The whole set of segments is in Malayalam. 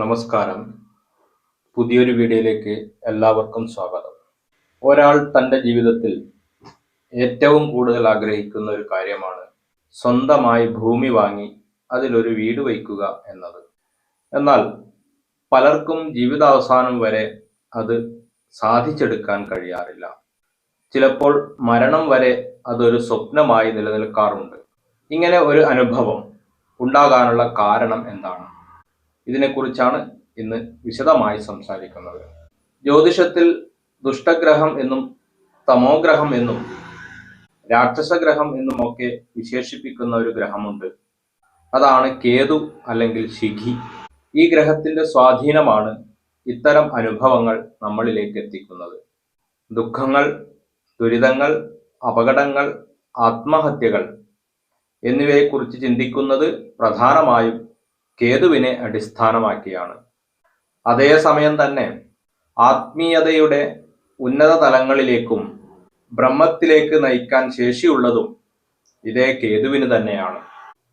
നമസ്കാരം. പുതിയൊരു വീഡിയോയിലേക്ക് എല്ലാവർക്കും സ്വാഗതം. ഒരാൾ തന്റെ ജീവിതത്തിൽ ഏറ്റവും കൂടുതൽ ആഗ്രഹിക്കുന്ന ഒരു കാര്യമാണ് സ്വന്തമായി ഭൂമി വാങ്ങി അതിലൊരു വീട് വയ്ക്കുക എന്നത്. എന്നാൽ പലർക്കും ജീവിതാവസാനം വരെ അത് സാധിച്ചെടുക്കാൻ കഴിയാറില്ല. ചിലപ്പോൾ മരണം വരെ അതൊരു സ്വപ്നമായി നിലനിൽക്കാറുണ്ട്. ഇങ്ങനെ ഒരു അനുഭവം ഉണ്ടാകാനുള്ള കാരണം എന്താണ്? ഇതിനെക്കുറിച്ചാണ് ഇന്ന് വിശദമായി സംസാരിക്കുന്നത്. ജ്യോതിഷത്തിൽ ദുഷ്ടഗ്രഹം എന്നും തമോഗ്രഹം എന്നും രാക്ഷസഗ്രഹം എന്നും ഒക്കെ വിശേഷിപ്പിക്കുന്ന ഒരു ഗ്രഹമുണ്ട്. അതാണ് കേതു അല്ലെങ്കിൽ ശിഖി. ഈ ഗ്രഹത്തിന്റെ സ്വാധീനമാണ് ഇത്തരം അനുഭവങ്ങൾ നമ്മളിലേക്ക് എത്തിക്കുന്നത്. ദുഃഖങ്ങൾ ദുരിതങ്ങൾ അപകടങ്ങൾ ആത്മഹത്യകൾ എന്നിവയെക്കുറിച്ച് ചിന്തിക്കുന്നത് പ്രധാനമായും കേതുവിനെ അടിസ്ഥാനമാക്കിയാണ്. അതേസമയം തന്നെ ആത്മീയതയുടെ ഉന്നത തലങ്ങളിലേക്കും ബ്രഹ്മത്തിലേക്ക് നയിക്കാൻ ശേഷിയുള്ളതും ഇതേ കേതുവിന് തന്നെയാണ്.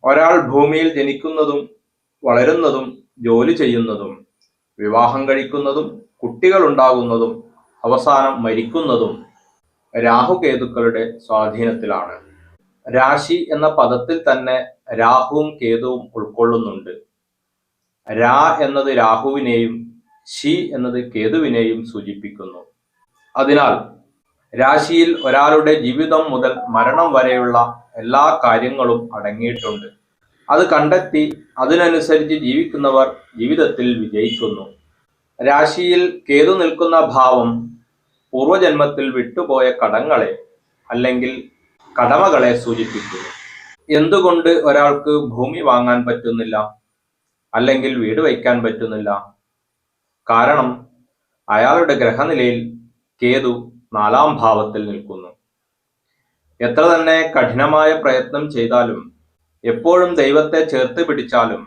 ഒരാൾ ഭൂമിയിൽ ജനിക്കുന്നതും വളരുന്നതും ജോലി ചെയ്യുന്നതും വിവാഹം കഴിക്കുന്നതും കുട്ടികൾ ഉണ്ടാകുന്നതും അവസാനം മരിക്കുന്നതും രാഹുകേതുക്കളുടെ സ്വാധീനത്തിലാണ്. രാശി എന്ന പദത്തിൽ തന്നെ രാഹുവും കേതുവും ഉൾക്കൊള്ളുന്നുണ്ട്. രാ എന്നത് രാഹുവിനെയും ശി എന്നത് കേതുവിനെയും സൂചിപ്പിക്കുന്നു. അതിനാൽ രാശിയിൽ ഒരാളുടെ ജീവിതം മുതൽ മരണം വരെയുള്ള എല്ലാ കാര്യങ്ങളും അടങ്ങിയിട്ടുണ്ട്. അത് കണ്ടെത്തി അതിനനുസരിച്ച് ജീവിക്കുന്നവർ ജീവിതത്തിൽ വിജയിക്കുന്നു. രാശിയിൽ കേതു നിൽക്കുന്ന ഭാവം പൂർവജന്മത്തിൽ വിട്ടുപോയ കടങ്ങളെ അല്ലെങ്കിൽ കടമകളെ സൂചിപ്പിക്കുന്നു. എന്തുകൊണ്ട് ഒരാൾക്ക് ഭൂമി വാങ്ങാൻ പറ്റുന്നില്ല? അല്ലെങ്കിൽ വീട് വയ്ക്കാൻ പറ്റുന്നില്ല. കാരണം അയാളുടെ ഗ്രഹനിലയിൽ കേതു നാലാം ഭാവത്തിൽ നിൽക്കുന്നു. എത്ര തന്നെ കഠിനമായ പ്രയത്നം ചെയ്താലും എപ്പോഴും ദൈവത്തെ ചേർത്ത് പിടിച്ചാലും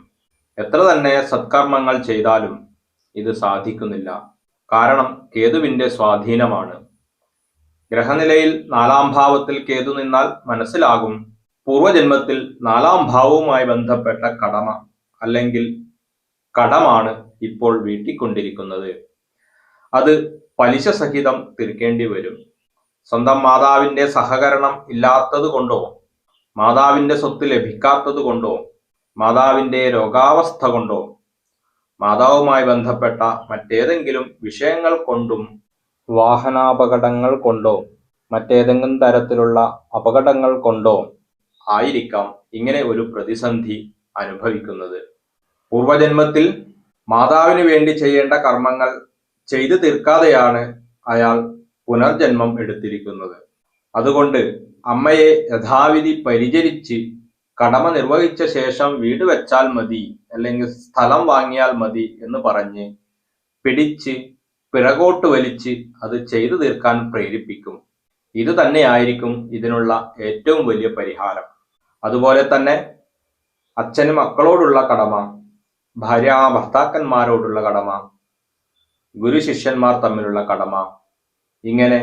എത്ര തന്നെ സത്കർമ്മങ്ങൾ ചെയ്താലും ഇത് സാധിക്കുന്നില്ല. കാരണം കേതുവിന്റെ സ്വാധീനമാണ്. ഗ്രഹനിലയിൽ നാലാം ഭാവത്തിൽ കേതു നിന്നാൽ മനസ്സിലാകും പൂർവജന്മത്തിൽ നാലാം ഭാവവുമായി ബന്ധപ്പെട്ട കടമ അല്ലെങ്കിൽ കടമാണ് ഇപ്പോൾ വീട്ടിക്കൊണ്ടിരിക്കുന്നത്. അത് പലിശ സഹിതം തീർക്കേണ്ടി വരും സ്വന്തം മാതാവിന്റെ സഹകരണം ഇല്ലാത്തത് കൊണ്ടോ മാതാവിന്റെ സ്വത്ത് ലഭിക്കാത്തത് കൊണ്ടോ മാതാവിന്റെ രോഗാവസ്ഥ കൊണ്ടോ? മാതാവുമായി ബന്ധപ്പെട്ട മറ്റേതെങ്കിലും വിഷയങ്ങൾ കൊണ്ടും വാഹനാപകടങ്ങൾ കൊണ്ടോ? മറ്റേതെങ്കിലും തരത്തിലുള്ള അപകടങ്ങൾ കൊണ്ടോ ആയിരിക്കാം ഇങ്ങനെ ഒരു പ്രതിസന്ധി അനുഭവിക്കുന്നത്. പൂർവജന്മത്തിൽ മാതാവിന് വേണ്ടി ചെയ്യേണ്ട കർമ്മങ്ങൾ ചെയ്തു തീർക്കാതെയാണ് അയാൾ പുനർജന്മം എടുത്തിരിക്കുന്നത്. അതുകൊണ്ട് അമ്മയെ യഥാവിധി പരിചരിച്ച് കടമ നിർവഹിച്ച ശേഷം വീട് വെച്ചാൽ മതി അല്ലെങ്കിൽ സ്ഥലം വാങ്ങിയാൽ മതി എന്ന് പറഞ്ഞ് പിടിച്ച് പിറകോട്ട് വലിച്ച് അത് ചെയ്തു തീർക്കാൻ പ്രേരിപ്പിക്കും. ഇത് തന്നെയായിരിക്കും ഇതിനുള്ള ഏറ്റവും വലിയ പരിഹാരം. അതുപോലെ തന്നെ അച്ഛന് മക്കളോടുള്ള കടമ ഭാര്യ ഭർത്താക്കന്മാരോടുള്ള കടമ ഗുരു ശിഷ്യന്മാർ തമ്മിലുള്ള കടമ ഇങ്ങനെ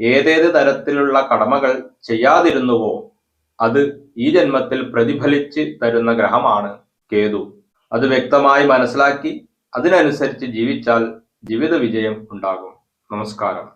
ഏതേത് തരത്തിലുള്ള കടമകൾ ചെയ്യാതിരുന്നുവോ അത് ഈ ജന്മത്തിൽ പ്രതിഫലിച്ച് തരുന്ന ഗ്രഹമാണ് കേതു. അത് വ്യക്തമായി മനസ്സിലാക്കി അതിനനുസരിച്ച് ജീവിച്ചാൽ ജീവിത വിജയം ഉണ്ടാകും. നമസ്കാരം.